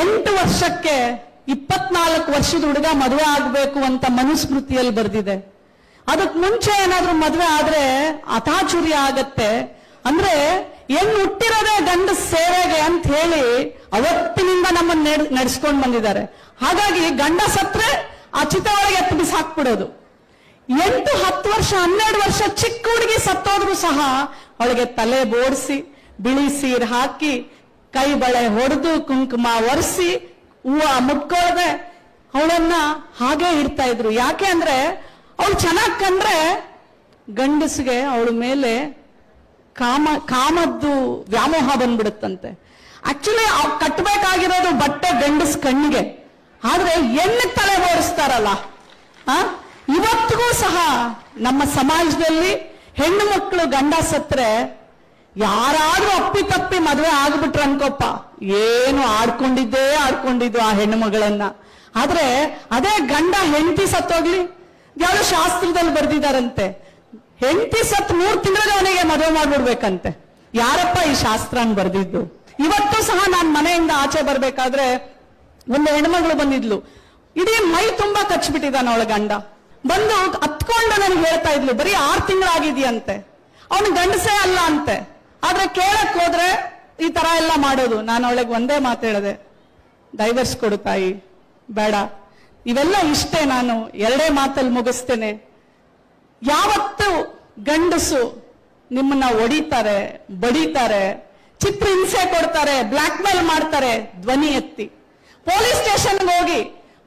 ಎಂಟು ವರ್ಷಕ್ಕೆ ಇಪ್ಪತ್ನಾಲ್ಕು ವರ್ಷದ ಹುಡುಗ ಮದುವೆ ಆಗಬೇಕು ಅಂತ ಮನುಸ್ಮೃತಿಯಲ್ಲಿ ಬರೆದಿದೆ. ಅದಕ್ಕೆ ಮುಂಚೆ ಏನಾದ್ರೂ ಮದುವೆ ಆದ್ರೆ ಅತಾಚುರ್ಯ ಆಗತ್ತೆ. ಅಂದ್ರೆ ಹೆಣ್ಣು ಹುಟ್ಟಿರೋದೇ ಗಂಡ ಸೇವೆಗೆ ಅಂತ ಹೇಳಿ ಅವತ್ತಿನಿಂದ ನಮ್ಮನ್ನ ನಡೆಸ್ಕೊಂಡು ಬಂದಿದ್ದಾರೆ. ಹಾಗಾಗಿ ಗಂಡ ಸತ್ರೆ ಆ ಒಳಗೆ ಒಳಗೆ ಬಿಸಿ ಹಾಕ್ಬಿಡೋದು. ಎಂಟು, ಹತ್ತು ವರ್ಷ, ಹನ್ನೆರಡು ವರ್ಷ ಚಿಕ್ಕ ಹುಡುಗಿ ಸತ್ತೋದ್ರು ಸಹ ಅವಳಿಗೆ ತಲೆ ಬೋಡಿಸಿ, ಬಿಳಿ ಸೀರ್ ಹಾಕಿ ಕೈ ಬಳೆ ಹೊಡೆದು ಕುಂಕುಮ ಒರೆಸಿ ಹೂವ ಮುಟ್ಕೊಳ್ದೆ ಅವಳನ್ನ ಹಾಗೆ ಇಡ್ತಾ ಇದ್ರು. ಯಾಕೆ ಅಂದ್ರೆ ಅವಳು ಚೆನ್ನಾಗ್ ಕಂಡ್ರೆ ಗಂಡಸಿಗೆ ಅವಳ ಮೇಲೆ ಕಾಮ, ಕಾಮದ್ದು ವ್ಯಾಮೋಹ ಬಂದ್ಬಿಡುತ್ತಂತೆ. ಆಕ್ಚುಲಿ ಕಟ್ಟಬೇಕಾಗಿರೋದು ಬಟ್ಟೆ ಗಂಡಸ್ ಕಣ್ಣಿಗೆ ಆದ್ರೆ ಎಣ್ಣೆ ತಲೆ ಓಡಿಸ್ತಾರಲ್ಲ ಇವತ್ತಿಗೂ ಸಹ ನಮ್ಮ ಸಮಾಜದಲ್ಲಿ ಹೆಣ್ಣು ಮಕ್ಕಳು ಗಂಡ ಸತ್ರೆ ಯಾರಾದ್ರೂ ಅಪ್ಪಿ ತಪ್ಪಿ ಮದುವೆ ಆಗ್ಬಿಟ್ರ ಅನ್ಕೋಪ್ಪ. ಏನು ಆಡ್ಕೊಂಡಿದ್ದೇ ಆಡ್ಕೊಂಡಿದ್ದು ಆ ಹೆಣ್ಣು ಮಗಳನ್ನ ಆದ್ರೆ ಅದೇ ಗಂಡ ಹೆಂಡತಿ ಸತ್ತೋಗ್ಲಿ ಯಾವ ಶಾಸ್ತ್ರದಲ್ಲಿ ಬರ್ದಿದಾರಂತೆ. ಹೆಂಡತಿ ಸತ್ ಮೂರ್ ತಿಂಗಳ ಅವನಿಗೆ ಮದುವೆ ಮಾಡ್ಬಿಡ್ಬೇಕಂತೆ. ಯಾರಪ್ಪ ಈ ಶಾಸ್ತ್ರನ ಬರ್ದಿದ್ದು? ಇವತ್ತು ಸಹ ನಾನ್ ಮನೆಯಿಂದ ಆಚೆ ಬರ್ಬೇಕಾದ್ರೆ ಒಂದು ಹೆಣ್ಮಗಳು ಬಂದಿದ್ಲು. ಇಡೀ ಮೈ ತುಂಬಾ ಕಚ್ಬಿಟ್ಟಿದ್ದಾನ ಅವಳ ಗಂಡ. ಬಂದು ಹತ್ಕೊಂಡು ನನಗೆ ಹೇಳ್ತಾ ಇದ್ಲು, ಬರೀ ಆರ್ ತಿಂಗಳಾಗಿದೆಯಂತೆ. ಅವನು ಗಂಡಸೇ ಅಲ್ಲ ಅಂತೆ. ಆದ್ರೆ ಕೇಳಕ್ ಹೋದ್ರೆ ಈ ತರ ಎಲ್ಲ ಮಾಡೋದು. ನಾನು ಅವಳಿಗೆ ಒಂದೇ ಮಾತು ಹೇಳಿದೆ. ಡೈವರ್ಸ್ ಕೊಡು ತಾಯಿ. ಬೇಡ. ಇವೆಲ್ಲ ಇಷ್ಟೇ ನಾನು. ಎರಡೇ ಮಾತಲ್ಲಿ ಮುಗಿಸ್ತೇನೆ. ಯಾವತ್ತು ಗಂಡಸು ನಿಮ್ಮನ್ನ ಒಡಿತಾರೆ, ಬಡಿತಾರೆ ಚಿತ್ರ ಹಿಂಸೆ ಕೊಡ್ತಾರೆ ಬ್ಲಾಕ್ ಮೇಲ್ ಮಾಡ್ತಾರೆ, ಧ್ವನಿ ಎತ್ತಿ. ಪೊಲೀಸ್ ಸ್ಟೇಷನ್ ಹೋಗಿ.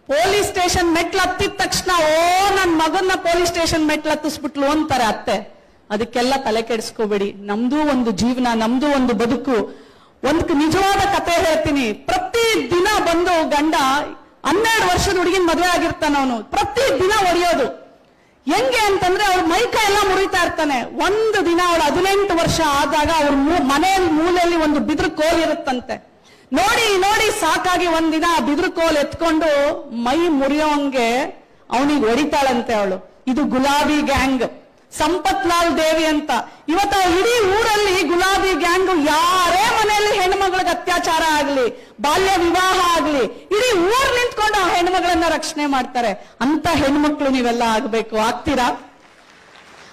ಪೊಲೀಸ್ ಸ್ಟೇಷನ್ ಮೆಟ್ಲು ಹತ್ತಿದ ತಕ್ಷಣ, ಓ ನನ್ನ ಮಗನ್ನ ಪೊಲೀಸ್ ಸ್ಟೇಷನ್ ಮೆಟ್ಲು ಹತ್ತಿಸ್ಬಿಟ್ಲು ಅಂತಾರೆ ಅತ್ತೆ. ಅದಕ್ಕೆಲ್ಲ ತಲೆ ಕೆಡಿಸ್ಕೋಬೇಡಿ. ನಮ್ದು ಒಂದು ಜೀವನ, ನಮ್ದು ಒಂದು ಬದುಕು. ಒಂದು ನಿಜವಾದ ಕತೆ ಹೇಳ್ತೀನಿ. ಪ್ರತಿ ದಿನ ಬಂದು ಗಂಡ ಹನ್ನೆರಡು ವರ್ಷದ ಹುಡುಗಿನ ಮದುವೆ ಆಗಿರ್ತಾನ ಅವನು. ಪ್ರತಿ ದಿನ ಹೊಡೆಯೋದು ಹೆಂಗೆ ಅಂತಂದ್ರೆ ಅವ್ರ ಮೈಕ ಎಲ್ಲ ಮುರಿತಾ ಇರ್ತಾನೆ. ಒಂದು ದಿನ ಅವಳು ಹದಿನೆಂಟು ವರ್ಷ ಆದಾಗ ಅವ್ರ ಮನೆಯಲ್ಲಿ ಮೂಲೆಯಲ್ಲಿ ಒಂದು ಬಿದ್ರು ಕೋಲ್ ಇರುತ್ತಂತೆ. ನೋಡಿ ನೋಡಿ, ಸಾಕಾಗಿ ಒಂದಿನ ಆ ಬಿದ್ರು ಕೋಲ್ ಎತ್ಕೊಂಡು ಮೈ ಮುರಿಯೋಂಗೆ ಅವನಿಗೆ ಹೊಡಿತಾಳಂತೆ ಅವಳು. ಇದು ಗುಲಾಬಿ ಗ್ಯಾಂಗ್. ಸಂಪತ್ ಲಾಲ್ ದೇವಿ ಅಂತ. ಇವತ್ತ ಇಡೀ ಊರಲ್ಲಿ ಗುಲಾಬಿ ಗ್ಯಾಂಗ್ ಯಾರೇ ಮನೆಯಲ್ಲಿ ಹೆಣ್ಮಗಳಿಗೆ ಅತ್ಯಾಚಾರ ಆಗ್ಲಿ, ಬಾಲ್ಯ ವಿವಾಹ ಆಗ್ಲಿ, ಇಡೀ ಊರ್ ನಿಂತ್ಕೊಂಡು ಆ ಹೆಣ್ಮಗಳನ್ನ ರಕ್ಷಣೆ ಮಾಡ್ತಾರೆ. ಅಂತ ಹೆಣ್ಮಕ್ಳು ನೀವೆಲ್ಲ ಆಗ್ಬೇಕು. ಆಗ್ತೀರಾ?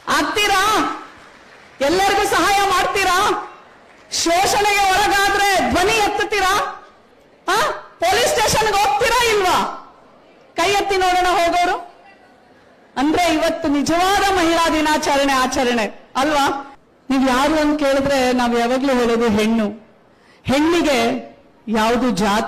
ಆಗ್ತೀರಾ? ಎಲ್ಲರಿಗೂ ಸಹಾಯ ಮಾಡ್ತೀರಾ? ಶೋಷಣೆಗೆ ಒಳಗಾದ್ರೆ ಧ್ವನಿ ಎತ್ತುತ್ತೀರಾ? ಆ? ಪೊಲೀಸ್ ಸ್ಟೇಷನ್ಗೆ ಹೋಗ್ತೀರಾ ಇಲ್ವಾ? ಕೈ ಎತ್ತಿ ನೋಡೋಣ ಹೋಗೋರು? ಅಂದ್ರೆ ಇವತ್ತು ನಿಜವಾದ ಮಹಿಳಾ ದಿನಾಚರಣೆ, ಆಚರಣೆ. ಅಲ್ವಾ? ನೀವ್ ಯಾರು ಅಂತ ಕೇಳಿದ್ರೆ ನಾವ್ ಯಾವಾಗ್ಲೂ ಹೇಳೋದು ಹೆಣ್ಣು. ಹೆಣ್ಣಿಗೆ ಯಾವುದು ಜಾತಿ